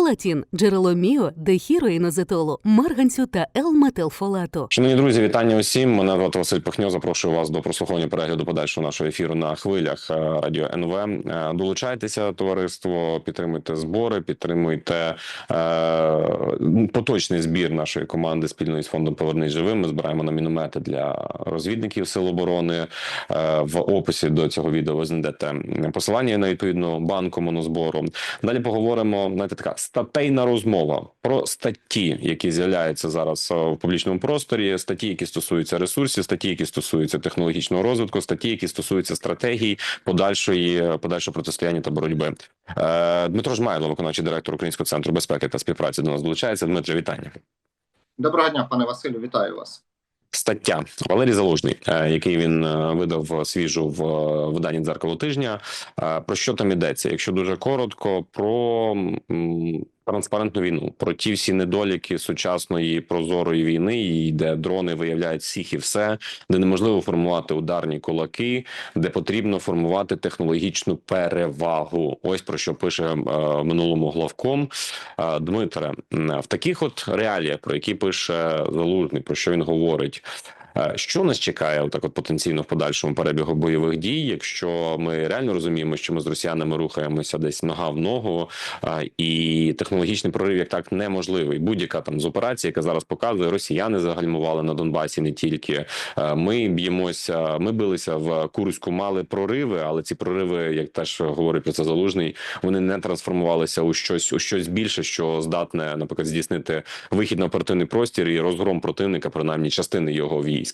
Фолатін – джерело міо, дехіроїнозетолу, марганцю та Л-метилфолату. Шановні друзі, вітання усім. Мене звати Василь Пахньо. Запрошую вас до прослуховування перегляду подальшого нашого ефіру на хвилях е, радіо НВ. Е, Долучайтеся, товариство, підтримуйте збори, підтримуйте е, поточний збір нашої команди спільно із фондом Повернись живим. Ми збираємо на міномети для розвідників сил оборони. Е, в описі до цього відео ви знайдете посилання на відповідну банку монозбору. Далі поговоримо знаєте, така статейна розмова про статті, які з'являються зараз е, в публічному просторі. Статті, які стосуються ресурсів, статті, які стосуються технологічного розвитку, статті, які стосуються стратегії подальшої подальшого протистояння та боротьби. Е, Дмитро Жмайло, виконавчий директор Українського центру безпеки та співпраці, до нас долучається. Дмитро, вітання. Доброго дня, пане Василю, вітаю вас. Стаття Валерій Залужний, е, який він е, видав свіжу в виданні дзеркало тижня. Е, Про що там йдеться? Якщо дуже коротко, про транспарентну війну, про ті всі недоліки сучасної прозорої війни, і де дрони виявляють всіх і все, де неможливо формувати ударні кулаки, де потрібно формувати технологічну перевагу. Ось про що пише е, минулому главком Е, Дмитре. м, В таких от реаліях, про які пише Залужний, про що він говорить. Е, Що нас чекає отак от потенційно в подальшому перебігу бойових дій, якщо ми реально розуміємо, що ми з росіянами рухаємося десь нога в ногу, е, і технологічний прорив як так неможливий. Будь-яка там з операцій, яка зараз показує, росіяни загальмували на Донбасі не тільки Е, ми б'ємося. Ми билися в Курську, мали прориви, але ці прориви, як теж говорить про це залужний, вони не трансформувалися у щось у щось більше, що здатне, наприклад, здійснити вихід на оперативний простір і розгром противника, принаймні частини його військ.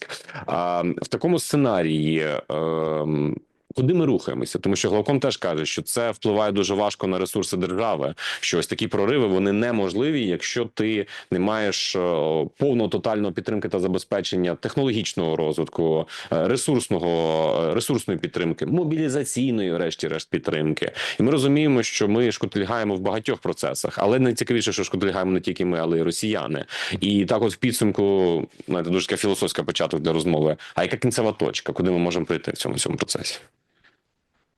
А в такому сценарії. Куди ми рухаємося? Тому що главком теж каже, що це впливає дуже важко на ресурси держави. Що ось такі прориви вони неможливі, якщо ти не маєш е, повного тотального підтримки та забезпечення технологічного розвитку, е, ресурсного е, ресурсної підтримки, мобілізаційної, врешті-решт, підтримки. І ми розуміємо, що ми шкотильгаємо в багатьох процесах, але найцікавіше, що шкотильгаємо не тільки ми, але й росіяни. І так, от в підсумку, знаєте, дуже така філософська початок для розмови. А яка кінцева точка, куди ми можемо прийти в цьому цьому процесі?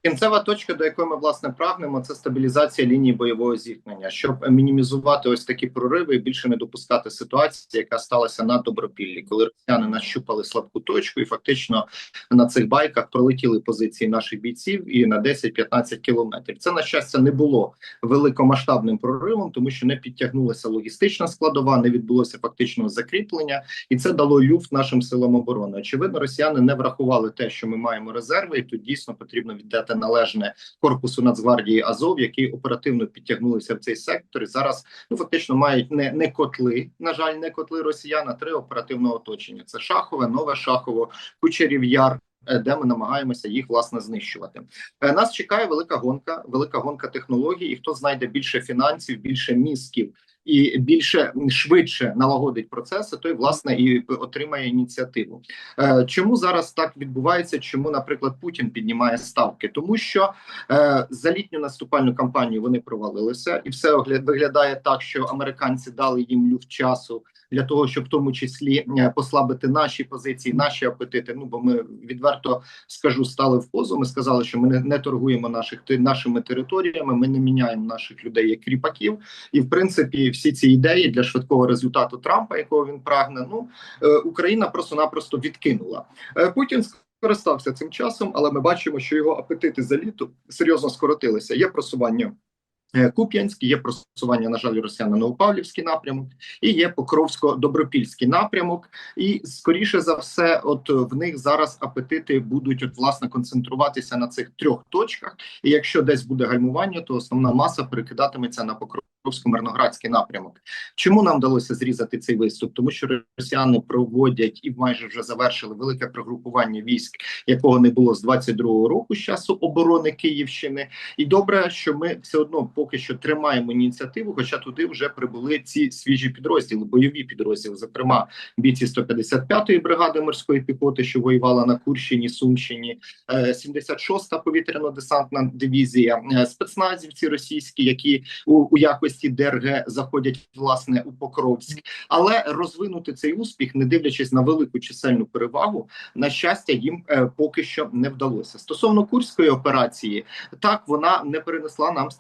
Кінцева точка, до якої ми власне прагнемо, це стабілізація лінії бойового зіткнення, щоб мінімізувати ось такі прориви і більше не допускати ситуації, яка сталася на добропіллі, коли росіяни нащупали слабку точку, і фактично на цих байках пролетіли позиції наших бійців і на 10-15 кілометрів. Це на щастя не було великомасштабним проривом, тому що не підтягнулася логістична складова, не відбулося фактичного закріплення, і це дало люфт нашим силам оборони. Очевидно, росіяни не врахували те, що ми маємо резерви, і тут дійсно потрібно віддати належне корпусу Нацгвардії Азов, які оперативно підтягнулися в цей сектор. І зараз ну фактично мають не, не котли, на жаль, не котли росіян, а три оперативного оточення: це Шахове, Нове Шахово, Кучерів Яр. е, Де ми намагаємося їх власне знищувати, Е, нас чекає велика гонка, велика гонка технологій. І хто знайде більше фінансів, більше мізків і більше швидше налагодить процеси, той власне і отримає ініціативу. Е, Чому зараз так відбувається? Чому, наприклад, Путін піднімає ставки? Тому що е, за літню наступальну кампанію вони провалилися, і все виглядає так, що американці дали їм люфт часу для того, щоб в тому числі е, послабити наші позиції, наші апетити. Ну бо ми відверто скажу, стали в позу. Ми сказали, що ми не, не торгуємо наших нашими територіями. Ми не міняємо наших людей як кріпаків. І в принципі, всі ці ідеї для швидкого результату Трампа, якого він прагне, ну е, Україна просто-напросто відкинула. Е, Путін скористався цим часом, але ми бачимо, що його апетити за літо серйозно скоротилися. Є просування. Е, Куп'янськ, є просування, на жаль, росіян на Новопавлівський напрямок, і є Покровсько-Добропільський напрямок. І скоріше за все, от в них зараз апетити будуть от власне концентруватися на цих трьох точках. І якщо десь буде гальмування, то основна маса перекидатиметься на Покровсько-Мирноградський напрямок. Чому нам вдалося зрізати цей виступ? Тому що росіяни проводять і майже вже завершили велике пригрупування військ, якого не було з 22-го року з часу оборони Київщини. І добре, що ми все одно поки що тримаємо ініціативу, хоча туди вже прибули ці свіжі підрозділи, бойові підрозділи, зокрема бійці 155-ї бригади морської піхоти, що воювала на Курщині, Сумщині, е, 76-та повітряно-десантна дивізія, е, спецназівці російські, які у, у якості ДРГ заходять власне у Покровськ, але розвинути цей успіх, не дивлячись на велику чисельну перевагу, на щастя, їм е, поки що не вдалося. Стосовно курської операції, так вона не перенесла нам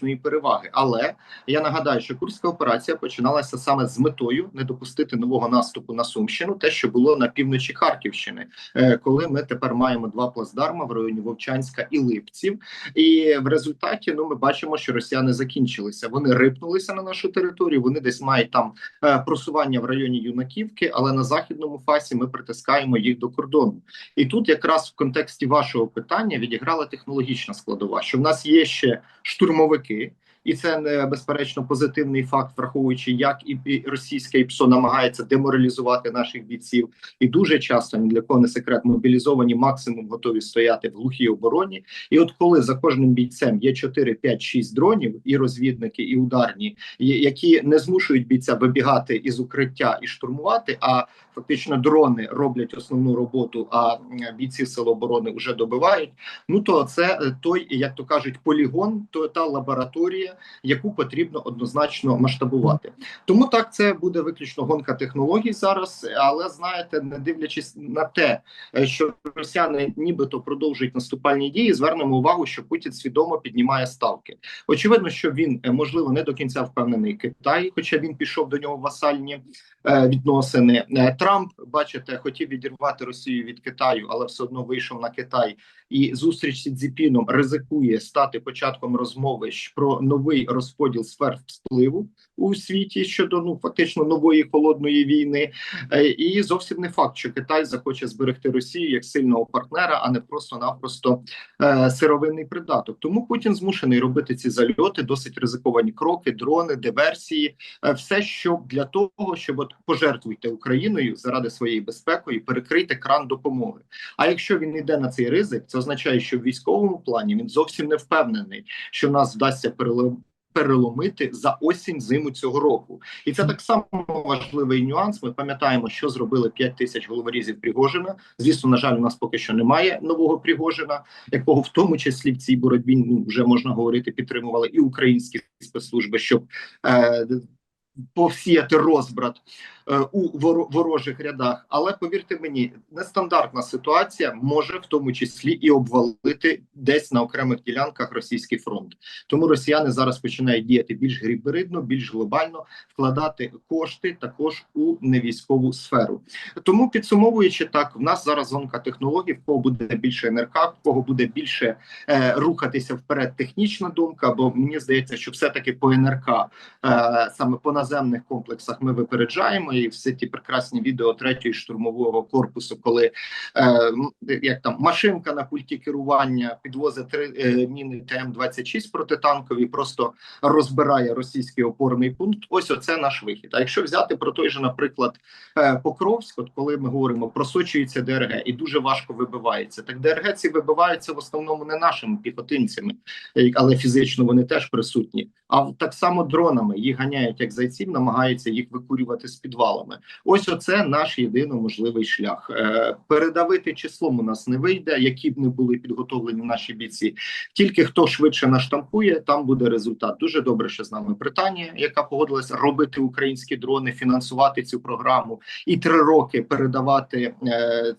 стратегічної переваги. Але я нагадаю, що курська операція починалася саме з метою не допустити нового наступу на Сумщину, те, що було на півночі Харківщини, е, коли ми тепер маємо два плацдарма в районі Вовчанська і Липців. І в результаті ну ми бачимо, що росіяни закінчилися. Вони рипнулися на нашу територію. Вони десь мають там е, просування в районі Юнаківки, але на західному фасі ми притискаємо їх до кордону. І тут, якраз в контексті вашого питання, відіграла технологічна складова, що в нас є ще штурмовики. okay? І це не безперечно позитивний факт, враховуючи, як і російське ІПСО намагається деморалізувати наших бійців, і дуже часто ні для кого не секрет мобілізовані максимум готові стояти в глухій обороні. І от коли за кожним бійцем є 4, 5, 6 дронів, і розвідники, і ударні, які не змушують бійця вибігати із укриття і штурмувати, а фактично дрони роблять основну роботу, а бійці сил оборони вже добивають. Ну то це е, той, як то кажуть, полігон, то та лабораторія, яку потрібно однозначно масштабувати. Тому так це буде виключно гонка технологій зараз. Але знаєте, не дивлячись на те, е, що росіяни нібито продовжують наступальні дії, звернемо увагу, що Путін свідомо піднімає ставки. Очевидно, що він е, можливо не до кінця впевнений Китай, хоча він пішов до нього васальні е, відносини. Трамп, бачите, хотів відірвати Росію від Китаю, але все одно вийшов на Китай. І зустріч з Цзіпіном ризикує стати початком розмови про новий розподіл сфер впливу у світі щодо ну фактично нової холодної війни. Е, І зовсім не факт, що Китай захоче зберегти Росію як сильного партнера, а не просто-напросто е, сировинний придаток. Тому Путін змушений робити ці зальоти, досить ризиковані кроки, дрони, диверсії, е, все, що для того, щоб от пожертвуйте Україною заради своєї безпеки і перекрийте кран допомоги. А якщо він йде на цей ризик, це означає, що в військовому плані він зовсім не впевнений, що нас вдасться перелом- переломити за осінь зиму цього року, і це так само важливий нюанс. Ми пам'ятаємо, що зробили 5 тисяч головорізів Пригожина. Звісно, на жаль, у нас поки що немає нового Пригожина, якого в тому числі в цій боротьбі ну вже можна говорити, підтримували і українські спецслужби, щоб е, повсіяти розбрат у воро- ворожих рядах. Але повірте мені, нестандартна ситуація може в тому числі і обвалити десь на окремих ділянках російський фронт. Тому росіяни зараз починають діяти більш гібридно, більш глобально, вкладати кошти також у невійськову сферу. Тому підсумовуючи так, в нас зараз гонка технологій, в кого буде більше НРК, в кого буде більше е, рухатися вперед технічна думка. Бо мені здається, що все-таки по НРК е, саме по наземних комплексах ми випереджаємо і всі ті прекрасні відео третьої штурмового корпусу, коли е, як там машинка на пульті керування підвозить три е, міни ТМ-26 протитанкові, просто розбирає російський опорний пункт. Ось оце наш вихід. А якщо взяти про той же, наприклад, е, Покровськ, от коли ми говоримо, просочується ДРГ і дуже важко вибивається. Так ДРГ ці вибиваються в основному не нашими піхотинцями, е, але фізично вони теж присутні. А так само дронами їх ганяють як зайців, намагаються їх викурювати з підвалами. Ось оце наш єдиний можливий шлях. Е, передавити числом у нас не вийде, які б не були підготовлені наші бійці. Тільки хто швидше наштампує, там буде результат. Дуже добре, що з нами Британія, яка погодилася робити українські дрони, фінансувати цю програму і три роки передавати е,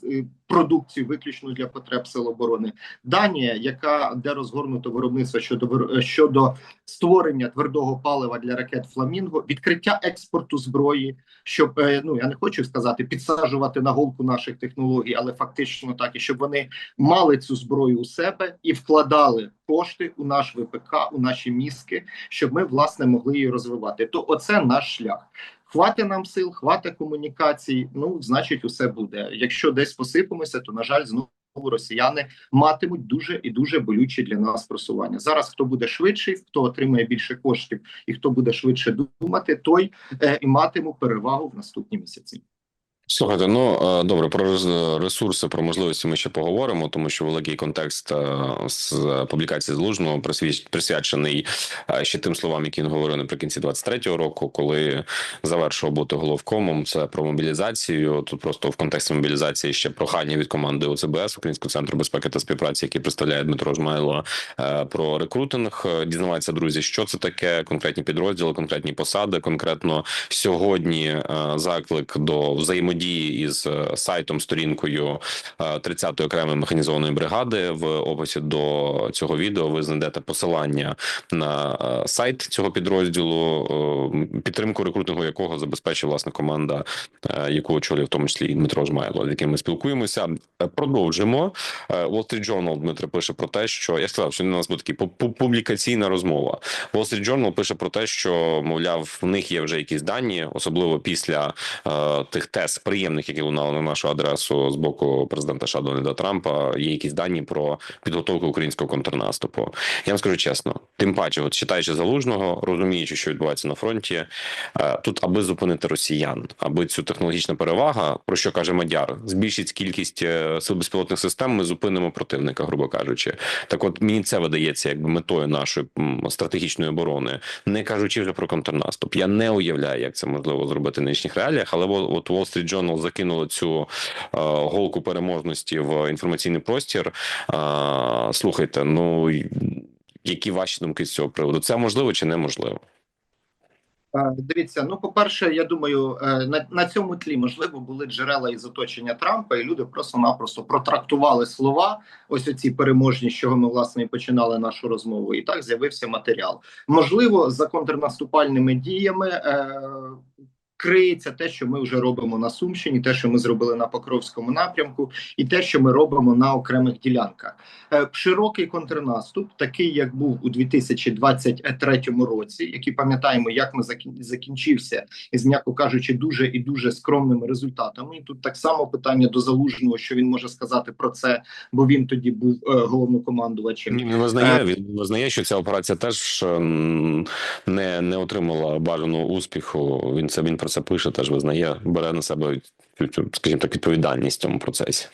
продукцію виключно для потреб сил оборони. Данія, яка де розгорнуто виробництво щодо щодо створення твердого палива для ракет Фламінго, відкриття експорту зброї, щоб е, ну я не хочу сказати підсаджувати на голку наших технологій, але фактично так і щоб вони мали цю зброю у себе і вкладали кошти у наш ВПК, у наші мізки, щоб ми власне могли її розвивати. То оце наш шлях. Хватить нам сил, хватить комунікацій. Ну значить, усе буде. Якщо десь посипемося, то на жаль, знову росіяни матимуть дуже і дуже болючі для нас просування. Зараз хто буде швидший, хто отримає більше коштів і хто буде швидше думати, той е, і матиме перевагу в наступні місяці. Слухайте, ну е, добре, про ресурси, про можливості ми ще поговоримо, тому що великий контекст е, з публікації залужного присвячений е, ще тим словам, які він говорив наприкінці 23-го року, коли завершував бути головкомом. Це про мобілізацію. Тут просто в контексті мобілізації ще прохання від команди ОЦБС Українського центру безпеки та співпраці, який представляє Дмитро Жмайло, про рекрутинг. Дізнавайтеся, друзі, що це таке, конкретні підрозділи, конкретні посади. Конкретно сьогодні заклик до взаємодії із е, сайтом, сторінкою е, 30-ї окремої механізованої бригади. В описі до цього відео ви знайдете посилання на е, сайт цього підрозділу, е, підтримку рекрутингу якого забезпечить власне команда, е, яку очолює в тому числі і Дмитро Жмайло, з яким ми спілкуємося. Е, Продовжимо. Е, Wall Street Journal Дмитро пише про те, що я сказав, що у нас пу- пу- публікаційна розмова. Wall Street Journal пише про те, що мовляв, в них є вже якісь дані, особливо після е, тих тез приємних, які лунали на нашу адресу з боку президента США Трампа. Є якісь дані про підготовку українського контрнаступу. Я вам скажу чесно, тим паче, от читаючи залужного, розуміючи, що відбувається на фронті, е, тут аби зупинити росіян, аби цю технологічна перевага, про що каже Мадяр, збільшить кількість е, сил безпілотних систем. Ми зупинимо противника, грубо кажучи. Так, от мені це видається якби метою нашої стратегічної оборони, не кажучи вже про контрнаступ. Я не уявляю, як це можливо зробити в нинішніх реаліях, але от Wall Street Journal закинуло цю е, голку переможності в інформаційний простір. Е, слухайте, ну які ваші думки з цього приводу? Це можливо чи неможливо? Е, Дивіться, ну по-перше, я думаю, на, на цьому тлі можливо були джерела із оточення Трампа, і люди просто-напросто протрактували слова. Ось оці переможні, з чого ми власне і починали нашу розмову. І так з'явився матеріал. Можливо, за контрнаступальними діями. Е, Криється те, що ми вже робимо на Сумщині, те, що ми зробили на Покровському напрямку, і те, що ми робимо на окремих ділянках. Е, Широкий контрнаступ, такий як був у 2023 році, який пам'ятаємо, як ми закін- закінчився із м'яко кажучи, дуже і дуже скромними результатами. І тут так само питання до залужного, що він може сказати про це, бо він тоді був е, головнокомандувачем. Він визнає. Він визнає, що ця операція теж не, не отримала бажаного успіху. Він це він про це пише, теж визнає, бере на себе скажімо так, відповідальність в цьому процесі.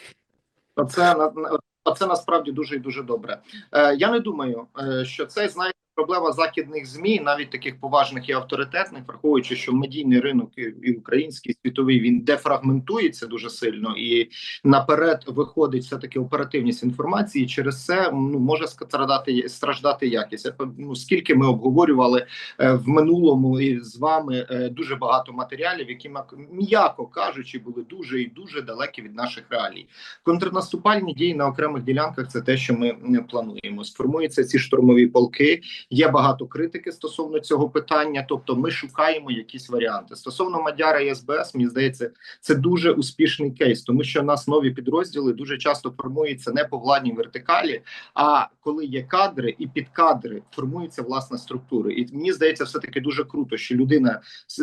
На- оце насправді дуже і дуже добре. Е, я не думаю, е, що це знаєте. Проблема західних змі, навіть таких поважних і авторитетних, враховуючи, що медійний ринок і, український і світовий він дефрагментується дуже сильно і наперед виходить все таки оперативність інформації. і Через це ну може страждати страждати якість. Ну скільки ми обговорювали е, в минулому і з вами е, дуже багато матеріалів, які м'яко- кажучи, були дуже і дуже далекі від наших реалій. Контрнаступальні дії на окремих ділянках це те, що ми плануємо. Сформуються ці штурмові полки. Є багато критики стосовно цього питання. Тобто, ми шукаємо якісь варіанти. Стосовно Мадяра і СБС, мені здається, це дуже успішний кейс, тому що у нас нові підрозділи дуже часто формуються не по владній вертикалі, а коли є кадри і під кадри формуються власне структури. І мені здається, все таки дуже круто, що людина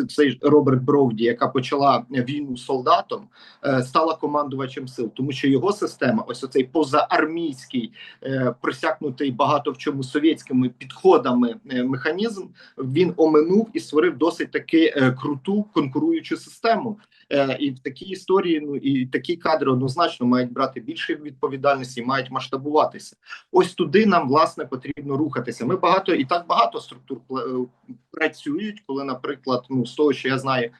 цей Роберт Бровді, яка почала війну солдатом, е, стала командувачем сил, тому що його система, ось оцей позаармійський, е, присякнутий багато в чому совєтськими підходами е, механізм, він оминув і створив досить таки е, круту конкуруючу систему. Е, і в такій історії, ну і такі кадри однозначно мають брати більше відповідальності, мають масштабуватися. Ось туди нам власне потрібно рухатися. Ми багато і так багато структур е, працюють, коли, наприклад, ну з того, що я знаю,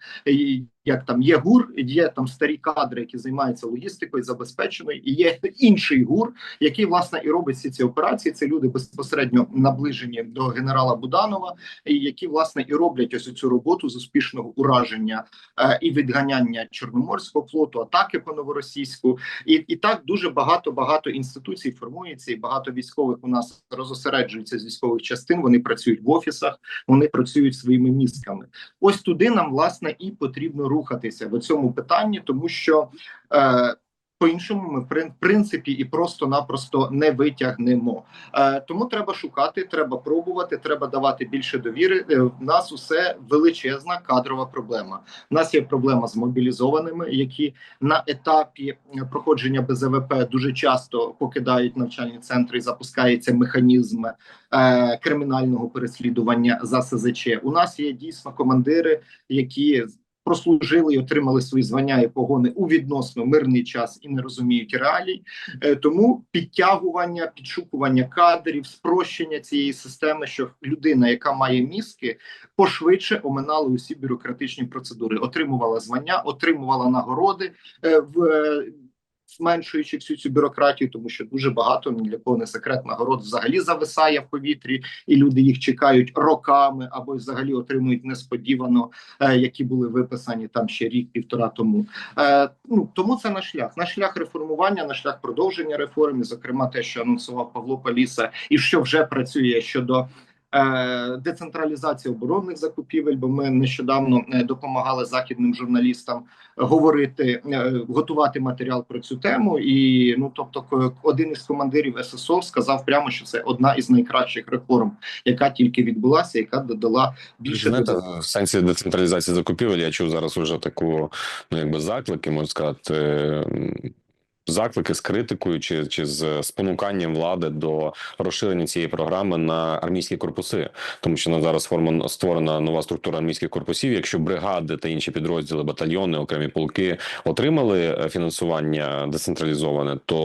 як там є гур, є там старі кадри, які займаються логістикою, забезпеченою, і є інший гур, який власне і робить всі ці операції. Це люди безпосередньо наближені до генерала Буданова, і які власне і роблять ось цю роботу з успішного ураження е, і відганяння Чорноморського флоту, атаки по новоросійську, і, і так дуже багато багато інституцій формується, і багато військових у нас розосереджуються з військових частин. Вони працюють в офісах, вони працюють своїми містками. Ось туди нам власне і потрібно рухатися в цьому питанні, тому що. Е, по-іншому ми в принципі і просто-напросто не витягнемо. Е, тому треба шукати, треба пробувати, треба давати більше довіри. Е, в нас усе величезна кадрова проблема. У нас є проблема з мобілізованими, які на етапі проходження БЗВП дуже часто покидають навчальні центри і запускається механізм е, кримінального переслідування за СЗЧ. У нас є дійсно командири, які прослужили і отримали свої звання і погони у відносно мирний час і не розуміють реалій. Е, Тому підтягування, підшукування кадрів, спрощення цієї системи, щоб людина, яка має мізки, пошвидше оминала усі бюрократичні процедури, отримувала звання, отримувала нагороди е, в. Зменшуючи всю цю бюрократію, тому що дуже багато ні для кого не секрет нагород взагалі зависає в повітрі, і люди їх чекають роками або взагалі отримують несподівано, е, які були виписані там ще рік-півтора тому. Е, ну тому це наш шлях. Наш шлях реформування, наш шлях продовження реформ, і, зокрема, те, що анонсував Павло Поліса, і що вже працює щодо. Е, Децентралізації оборонних закупівель, бо ми нещодавно е, допомагали західним журналістам говорити, е, готувати матеріал про цю тему. І ну тобто, один із командирів ССО сказав прямо, що це одна із найкращих реформ, яка тільки відбулася, яка додала більше Знаєте, в сенсі децентралізації закупівель я чув зараз уже таку, ну якби заклики, можна сказати, заклики з критикою чи, чи з спонуканням влади до розширення цієї програми на армійські корпуси, тому що на зараз форма створена нова структура армійських корпусів. Якщо бригади та інші підрозділи, батальйони, окремі полки отримали е, фінансування децентралізоване, то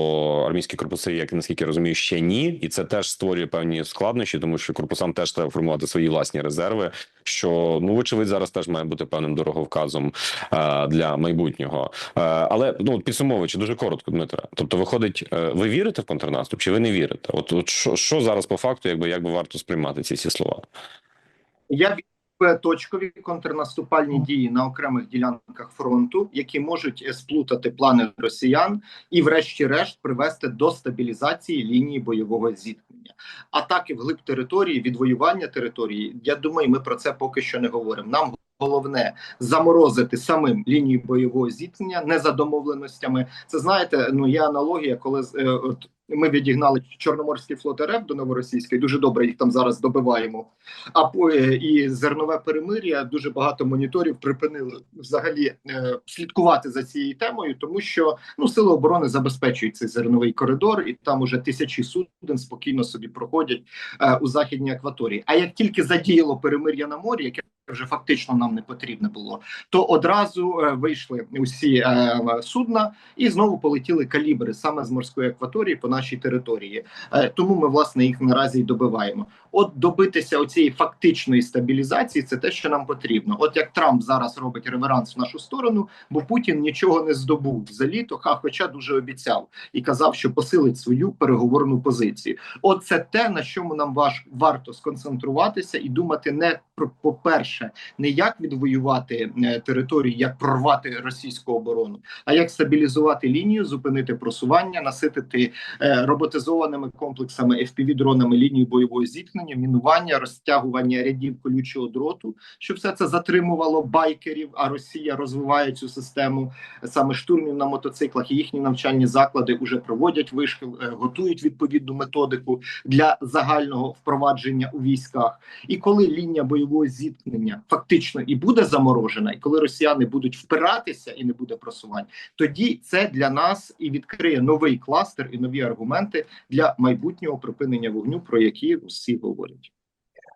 армійські корпуси, як наскільки розумію, ще ні, і це теж створює певні складнощі, тому що корпусам теж треба формувати свої власні резерви. Що ну вочевидь зараз теж має бути певним дороговказом е, для майбутнього. Е, але ну підсумовуючи дуже коротко, Дмитре. Тобто, виходить, е, ви вірите в контрнаступ чи ви не вірите? От, от що, що зараз по факту, якби як би варто сприймати ці всі слова? Я вірю точкові контрнаступальні дії на окремих ділянках фронту, які можуть сплутати плани росіян і, врешті-решт, привести до стабілізації лінії бойового зіткнення. Атаки вглиб території, відвоювання території. Я думаю, ми про це поки що не говоримо. Нам головне заморозити самим лінію бойового зіткнення, не за домовленостями. Це знаєте, ну є аналогія, коли е, от. Ми відігнали Чорноморський флот РФ до новоросійської. Дуже добре їх там зараз добиваємо. А по е, і зернове перемир'я дуже багато моніторів припинили взагалі е, слідкувати за цією темою, тому що ну сили оборони забезпечують цей зерновий коридор, і там уже тисячі суден спокійно собі проходять е, у західній акваторії. А як тільки задіяло перемир'я на морі, яке вже фактично нам не потрібне було, то одразу е, вийшли усі е, судна і знову полетіли калібри саме з морської акваторії по нашій території. Е, тому ми власне їх наразі й добиваємо. От добитися оцієї фактичної стабілізації це те, що нам потрібно. От як Трамп зараз робить реверанс в нашу сторону, бо Путін нічого не здобув за літо, ха, хоча дуже обіцяв і казав, що посилить свою переговорну позицію. От це те, на чому нам важ варто сконцентруватися і думати не про по перше, не як відвоювати е, території, як прорвати російську оборону, а як стабілізувати лінію, зупинити просування, наситити е, роботизованими комплексами fpv дронами лінію бойового зіткнення, мінування, розтягування рядів колючого дроту, щоб все це затримувало байкерів. А Росія розвиває цю систему саме штурмів на мотоциклах. І їхні навчальні заклади вже проводять вишкіл, е, готують відповідну методику для загального впровадження у військах. І коли лінія бойового зіткнення фактично і буде заморожена, і коли росіяни будуть впиратися і не буде просувань, тоді це для нас і відкриє новий кластер і нові аргументи для майбутнього припинення вогню, про які всі говорять.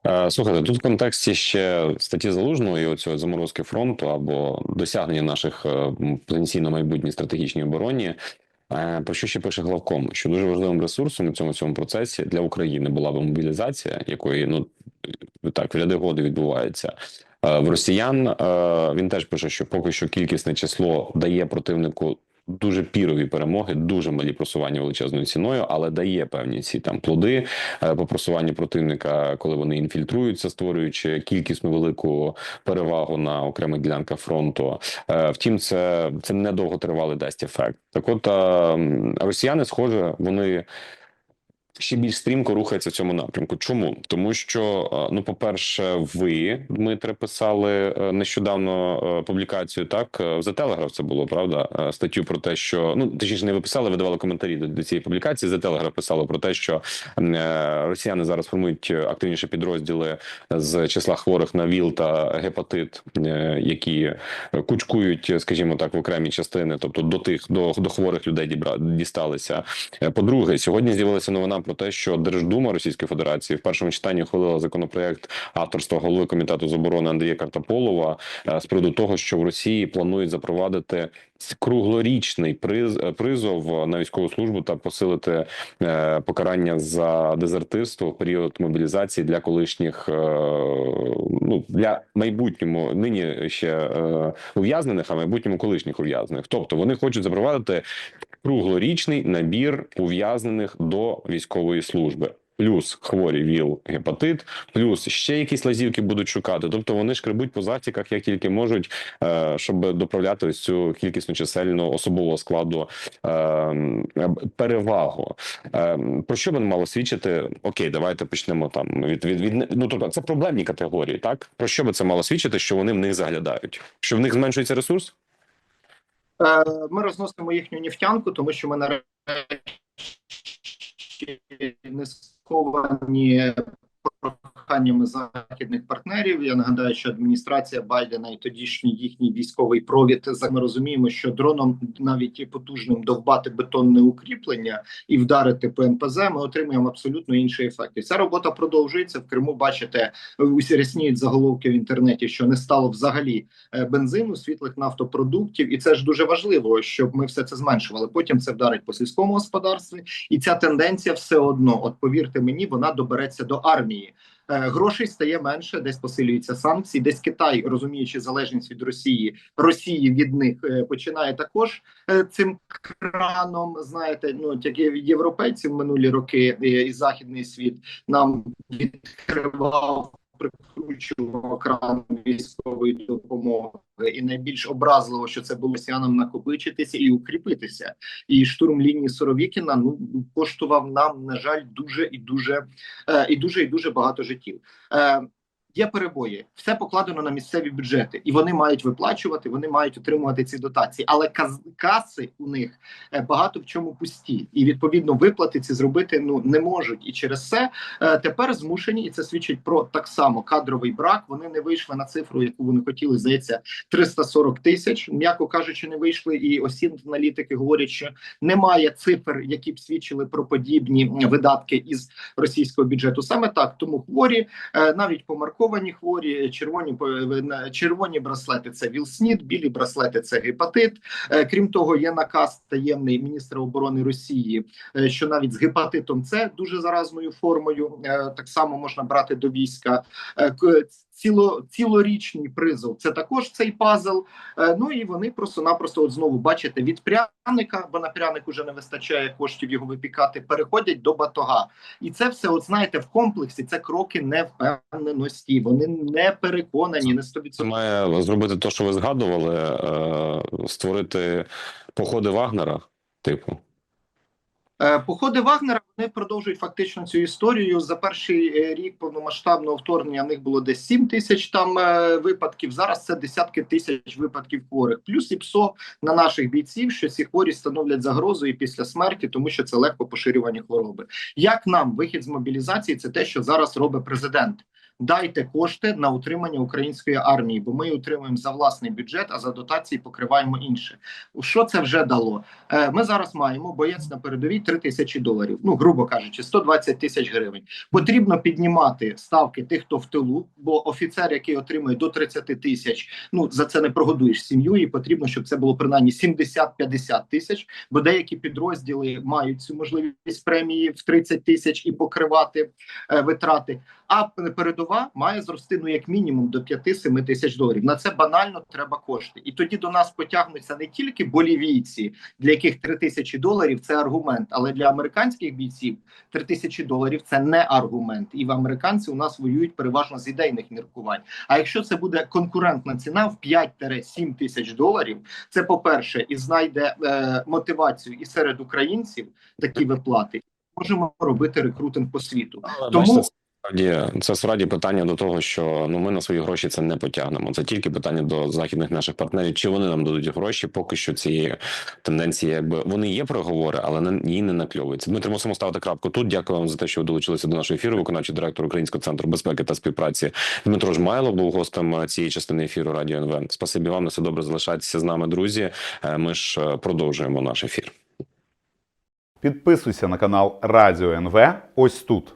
Е, Слухайте, тут в контексті ще статті залужного і оцього заморозки фронту або досягнення наших е, потенційно майбутній стратегічній обороні. Е, Про що ще пише главком? Що дуже важливим ресурсом у цьому цьому процесі для України була б мобілізація, якої ну так в ряди годи відбувається. Е, В росіян е, він теж пише, що поки що кількісне число дає противнику дуже пірові перемоги, дуже малі просування величезною ціною, але дає певні ці там плоди е, по просуванню противника, коли вони інфільтруються, створюючи кількісну велику перевагу на окремих ділянках фронту. Е, Втім, це це недовго тривалий дасть ефект. Так, от е, росіяни, схоже, вони. Ще більш стрімко рухається в цьому напрямку. Чому? Тому що, е, ну, по-перше, ви, Дмитре, писали е, нещодавно е, публікацію. Так The Telegraph це було правда. Статтю про те, що ну точніше не ви писали, ви коментарі до, до цієї публікації. The Telegraph писало про те, що росіяни зараз формують активніше підрозділи з числа хворих на ВІЛ та гепатит, які кучкують, скажімо так, в окремі частини, тобто до тих до, до хворих людей дісталися. Е, По-друге, сьогодні з'явилася новина про те, що Держдума Російської Федерації в першому читанні ухвалила законопроект авторства голови комітету з оборони Андрія Картополова е, з приводу того, що в Росії планують запровадити круглорічний приз призов на військову службу та посилити е, покарання за дезертирство в період мобілізації для колишніх е, ну для майбутньому нині ще е, ув'язнених, а майбутньому колишніх ув'язнених. Тобто вони хочуть запровадити круглорічний набір ув'язнених до військової служби. Плюс хворі ВІЛ, гепатит, плюс ще якісь лазівки будуть шукати. Тобто вони шкребуть по затіках, як тільки можуть, е, щоб доправляти ось цю кількісну чисельну особового складу е, перевагу. Е, Про що би мало свідчити? Окей, давайте почнемо там від від, від ну тобто це проблемні категорії. Так про що би це мало свідчити, що вони в них заглядають? Що в них зменшується ресурс? Е, Ми розносимо їхню нефтянку, тому що ми нарешті не сковані проханнями західних партнерів. Я нагадаю, що адміністрація Байдена і тодішній їхній військовий провід ми розуміємо, що дроном навіть і потужним довбати бетонне укріплення і вдарити по НПЗ, ми отримуємо абсолютно інший ефект. І ця робота продовжується в Криму. Бачите, усі рясніють заголовки в інтернеті, що не стало взагалі е, бензину, світлих нафтопродуктів, і це ж дуже важливо, щоб ми все це зменшували. Потім це вдарить по сільському господарстві, і ця тенденція все одно, от повірте мені, вона добереться до армії. Е, Грошей стає менше, десь посилюються санкції, десь Китай, розуміючи залежність від Росії, Росії від них е, починає також е, цим краном. Знаєте, ну як європейці в минулі роки і західний світ нам відкривав. Прикручував кран військової допомоги, і найбільш образливо, що це було росіянам накопичитися і укріпитися. І штурм лінії Соровікіна ну коштував нам, на жаль, дуже і дуже е, і дуже і дуже багато життів. Е, Є перебої, все покладено на місцеві бюджети, і вони мають виплачувати, вони мають отримувати ці дотації. Але каси у них е, багато в чому пусті, і відповідно виплати ці зробити ну не можуть. І через це е, тепер змушені, і це свідчить про так само кадровий брак. Вони не вийшли на цифру, яку вони хотіли. Здається, 340 тисяч. М'яко кажучи, не вийшли. І осінні аналітики говорять, що немає цифр, які б свідчили про подібні видатки із російського бюджету. Саме так, тому хворі, е, навіть помарковані хворі, червоні по- на- червоні браслети це ВІЛ-СНІД, білі браслети це гепатит. Е, Крім того, є наказ таємний міністра оборони Росії, е, що навіть з гепатитом це дуже заразною формою. е, Так само можна брати до війська. Ціло цілорічний призов це також цей пазл. Е, Ну і вони просто-напросто от знову бачите від пряника, бо на пряник уже не вистачає коштів його випікати. Переходять до батога, і це все, от знаєте, в комплексі це кроки невпевненості. Вони не переконані, не 100%. Це має зробити те, що ви згадували, е, створити походи Вагнера, типу. Е, Походи Вагнера вони продовжують фактично цю історію. За перший е, рік повномасштабного вторгнення в них було десь 7 тисяч там е, випадків. Зараз це десятки тисяч випадків хворих. Плюс і ПСО на наших бійців, що ці хворі становлять загрозу і після смерті, тому що це легко поширювані хвороби. Як нам вихід з мобілізації? Це те, що зараз робить президент. Дайте кошти на утримання української армії, бо ми утримуємо за власний бюджет, а за дотації покриваємо інше. Що це вже дало? Е, Ми зараз маємо боєць на передовій 3 тисячі доларів. Ну грубо кажучи, 120 тисяч гривень. Потрібно піднімати ставки тих, хто в тилу, бо офіцер, який отримує до 30 тисяч, ну за це не прогодуєш сім'ю, і потрібно, щоб це було принаймні 70-50 тисяч. Бо деякі підрозділи мають цю можливість премії в 30 тисяч і покривати е, витрати. А передова має зрости ну як мінімум до 5-7 тисяч доларів. На це банально треба кошти. І тоді до нас потягнуться не тільки болівійці, для яких 3 тисячі доларів це аргумент, але для американських бійців 3 тисячі доларів це не аргумент. І в американці у нас воюють переважно з ідейних міркувань. А якщо це буде конкурентна ціна в 5-7 тисяч доларів, це по перше, і знайде е, мотивацію і серед українців такі виплати. Можемо робити рекрутинг по світу. Тому- це справді питання до того, що ну ми на свої гроші це не потягнемо. Це тільки питання до західних наших партнерів, чи вони нам дадуть гроші. Поки що цієї тенденції, якби вони є переговори, але на її не накльовується. Дмитро, мусимо ставити крапку тут. Дякую вам за те, що ви долучилися до нашого ефіру. Виконавчий директор Українського центру безпеки та співпраці Дмитро Жмайло був гостем цієї частини ефіру Радіо НВ. Спасибі вам на все добре. Залишайтеся з нами, друзі. Е, Ми ж е, продовжуємо наш ефір. Підписуйся на канал Радіо НВ ось тут.